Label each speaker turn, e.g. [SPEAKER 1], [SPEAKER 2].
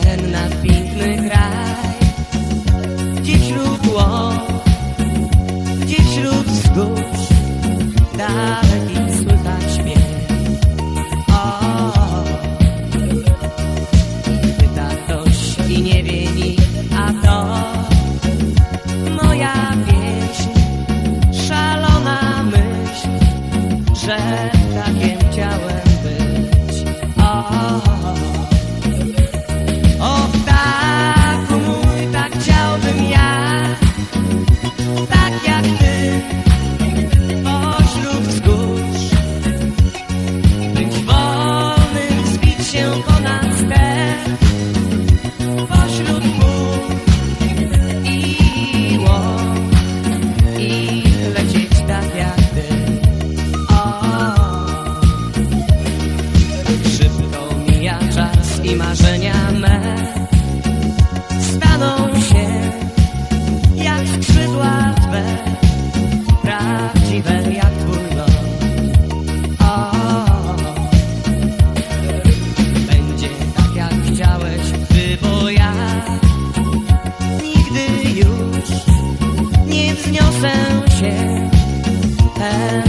[SPEAKER 1] ten nasz piękny kraj. Gdzie wśród łąk, gdzie wśród wzgórz, daleki słychać śpiew. O, o, o. Pyta ktoś i nie wie nic, a to moja pieśń, szalona myśl, że takim ciałem tylko nas te pośród i i lecieć tak szybko mija czas i marzenia me. Staną się jak skrzydła prawdziwe jak podniosę się. Ten